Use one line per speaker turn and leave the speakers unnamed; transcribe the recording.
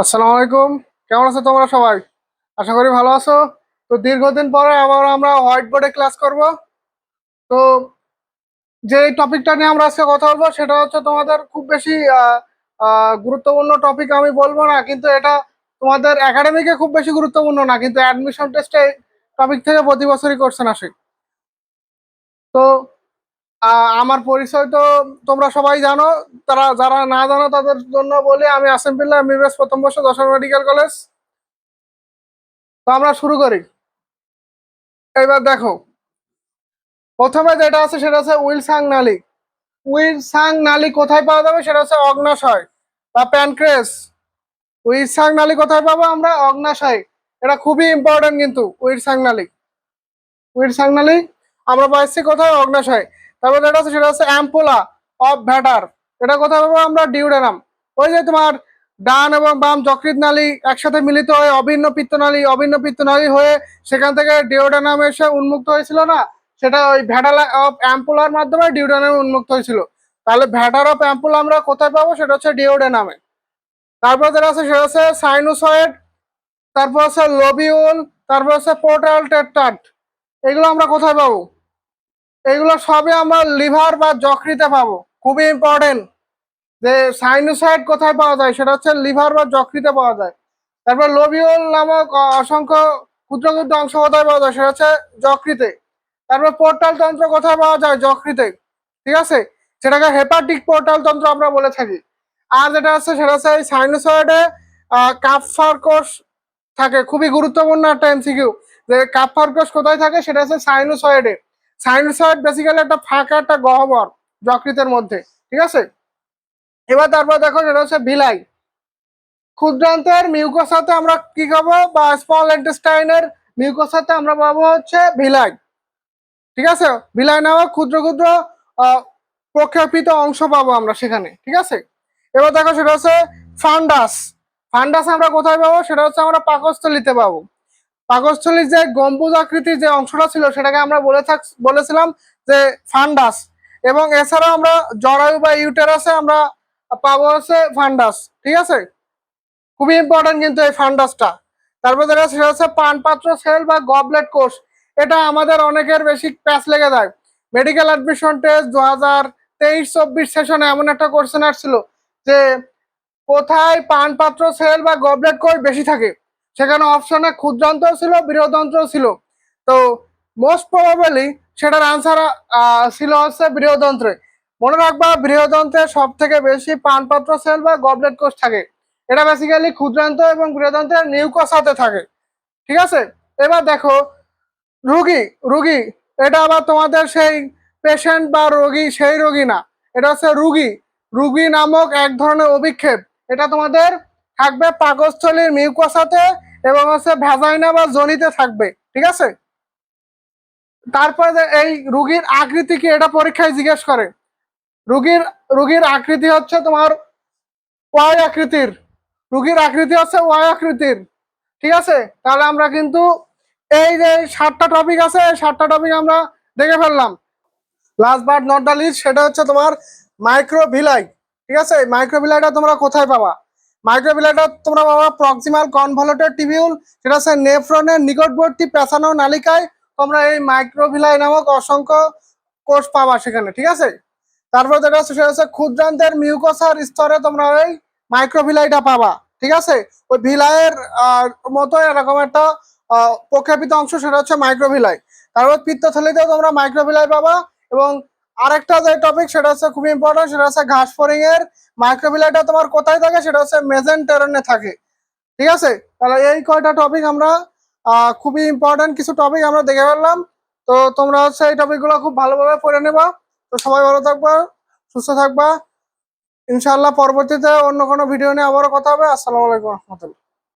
আসসালামু আলাইকুম। কেমন আছো তোমরা সবাই? আশা করি ভালো আছো। তো দীর্ঘদিন পরে আবার আমরা হোয়াইট বোর্ডে ক্লাস করব। তো যে টপিকটা নিয়ে আমরা আজকে কথা বলব, সেটা হচ্ছে তোমাদের খুব বেশি গুরুত্বপূর্ণ টপিক আমি বলব না, কিন্তু এটা তোমাদের একাডেমিকে খুব বেশি গুরুত্বপূর্ণ না, কিন্তু অ্যাডমিশন টেস্টে টপিক থেকে প্রতি বছরই কোশ্চেন আসে। তো আমার পরিচয় তো তোমরা সবাই জানো। তারা যারা না জানো, তাদের জন্য বলি, আমি আসেমবিল্লা এমবিবিএস প্রথম বর্ষ দশম মেডিকেল কলেজ। তো আমরা শুরু করি। এবার দেখো। প্রথমে যেটা আছে, সেটা হচ্ছে উইলসাং নালী। উইলসাং নালি কোথায় পাওয়া যাবে? সেটা হচ্ছে অগ্নাশয় বা প্যানক্রেস। উইলসাং নালি কোথায় পাবো আমরা? অগ্নাশয়। এটা খুবই ইম্পর্টেন্ট কিন্তু, উইলসাং নালী। উইলসাং নালী, আমরা পাইছি কোথায়? অগ্নাশয়। তারপর যেটা আছে সেটা হচ্ছে অ্যাম্পোলা অফ ভ্যাটার এটা কোথায় পাবো? আমরা ডিউডেনাম ওই যে তোমার ডান এবং বাম যকৃত নালী একসাথে মিলিত হয়ে অভিন্ন পিত্তনালী অভিন্ন পিত্তনালী হয়ে সেখান থেকে ডিওডেনাম এসে উন্মুক্ত হয়েছিল না? সেটা ওই ভ্যাটালা অফ অ্যাম্পুলার মাধ্যমে ডিওডেনামে উন্মুক্ত হয়েছিল। তাহলে ভ্যাটার অফ অ্যাম্পুল আমরা কোথায় পাবো? সেটা হচ্ছে ডিওডেনামে তারপর যেটা আছে সেটা হচ্ছে সাইনোসয়েড তারপর হচ্ছে লোবিউল তারপর হচ্ছে পোর্টাল টেট্টাট এগুলো আমরা কোথায় পাবো? এগুলো সবই আমরা লিভার বা যকৃতে পাবো। খুবই ইম্পর্টেন্ট যে সাইনোসাইড কোথায় পাওয়া যায়, সেটা হচ্ছে লিভার বা যকৃতে পাওয়া যায়। তারপর লোবিউল নামক অসংখ্য ক্ষুদ্র ক্ষুদ্র অংশ কোথায় পাওয়া যায়, সেটা হচ্ছে যকৃতে। তারপর পোর্টাল তন্ত্র কোথায় পাওয়া যায়, যকৃতে। ঠিক আছে? সেটাকে হেপাটিক পোর্টাল তন্ত্র আমরা বলে থাকি। আর যেটা আছে, সেটা হচ্ছে সাইনোসয়েডে কাপফার কোষ থাকে। খুবই গুরুত্বপূর্ণ একটা এমসিকিউ যে কাপফার কোষ কোথায় থাকে, সেটা হচ্ছে সাইনোসয়েডে সাইনোসয়েড বেসিক্যালি একটা ফাঁকা একটা গহ্বর যকৃতের মধ্যে, ঠিক আছে? এবার তারপর দেখো সেটা হচ্ছে ভিলাই ক্ষুদ্রান্তের মিউকোসাতে আমরা কি খাব বা স্মল ইন্টেস্টাইনের মিউকোসাতে আমরা পাবো হচ্ছে ভিলাই ঠিক আছে? ভিলাই নামক ক্ষুদ্র ক্ষুদ্র প্রক্ষেপিত অংশ পাবো আমরা সেখানে, ঠিক আছে? এবার দেখো সেটা হচ্ছে ফান্ডাস ফান্ডাস আমরা কোথায় পাবো? সেটা হচ্ছে আমরা পাকস্থলিতে পাবো। পাকস্থলীর যে গম্বুজ আকৃতির যে অংশটা ছিল, সেটাকে আমরা বলে থাক, বলেছিলাম যে ফান্ডাস। এবং এছাড়াও আমরা জরায়ু বা ইউটেরাসে আমরা পাবো হচ্ছে ফান্ডাস, ঠিক আছে? খুবই ইম্পর্টেন্ট কিন্তু এই ফান্ডাসটা। তারপর যেটা সেটা হচ্ছে পানপাত্র সেল বা গবলেট কোষ। এটা আমাদের অনেকের বেশি প্যাচ লেগে যায়। মেডিকেল অ্যাডমিশন টেস্ট দু হাজার তেইশ চব্বিশ সেশনে এমন একটা কোশ্চেন আসছিল যে কোথায় পানপাত্র সেল বা গবলেট কোষ বেশি থাকে? সেখানে অপশনে ক্ষুদ্রান্ত ছিল বৃহদন্ত্র ছিল। তো মোস্ট প্রবাবলি সেটার আনসার ছিল হচ্ছে বৃহদন্ত্রে মনে রাখবা, বৃহদন্ত্রে সব থেকে বেশি পানপাত্র সেল বা গবলেট কোষ থাকে। এটা বেসিক্যালি ক্ষুদ্রান্ত এবং বৃহদন্ত্রের নিউকোসাতে থাকে। ঠিক আছে? এবার দেখো, রুগী রুগী, এটা আবার তোমাদের সেই পেশেন্ট বা রোগী, সেই রোগী না। এটা হচ্ছে রুগী। রুগী নামক এক ধরনের অভিক্ষেপ। এটা তোমাদের থাকবে পাকস্থলীর মিউকোসাতে এবং হচ্ছে ভ্যাজাইনা বা জনিতে থাকবে, ঠিক আছে? তারপরে এই রুগীর আকৃতি কি এটা পরীক্ষায় জিজ্ঞেস করে। রুগীর রুগীর আকৃতি হচ্ছে তোমার ওয়াই আকৃতির। রুগীর আকৃতি হচ্ছে ওয়াই আকৃতির, ঠিক আছে? তাহলে আমরা কিন্তু এই যে সাতটা টপিক আছে, এই সাতটা টপিক আমরা দেখে ফেললাম। Last but not the least সেটা হচ্ছে তোমার মাইক্রোভিলাই ঠিক আছে? মাইক্রোভিলাইটা তোমরা কোথায় পাবা? মাইক্রোভিলাইটা তোমরা পাবা প্রক্সিমাল কনভলটেড টিবিউল সেটা হচ্ছে নেফ্রনের নিকটবর্তী পেছানো নালিকায়। তোমরা এই মাইক্রোভিলাই নামক অসংখ্য কোষ পাবা সেখানে, ঠিক আছে? তারপর যেটা হচ্ছে, সেটা হচ্ছে ক্ষুদ্রান্তের মিউকোসার স্তরে তোমরা ওই মাইক্রোভিলাইটা পাবা, ঠিক আছে? ওই ভিলাইয়ের মতো এরকম একটা প্রক্ষেপিত অংশ, সেটা হচ্ছে মাইক্রোভিলাই। তারপর পিত্তথলিতেও তোমরা মাইক্রোভিলাই পাবা এবং আরেকটা যে টপিক সেটা হচ্ছে খুবই ইম্পর্টেন্ট সেটা হচ্ছে ঘাস ফরিং এর মাইক্রোভিলাইটা তোমার কোথায় থাকে? সেটা হচ্ছে মেজেন্টেরনে থাকে। ঠিক আছে? তাহলে এই কয়টা টপিক আমরা খুবই ইম্পর্টেন্ট কিছু টপিক আমরা দেখে ফেললাম। তো তোমরা হচ্ছে এই টপিকগুলো খুব ভালোভাবে পড়ে নেবা। তো সবাই ভালো থাকবা, সুস্থ থাকবা। ইনশাআল্লাহ পরবর্তীতে অন্য কোনো ভিডিও নিয়ে আবারও কথা হবে। আসসালামু আলাইকুম রহমতুল্লাহ।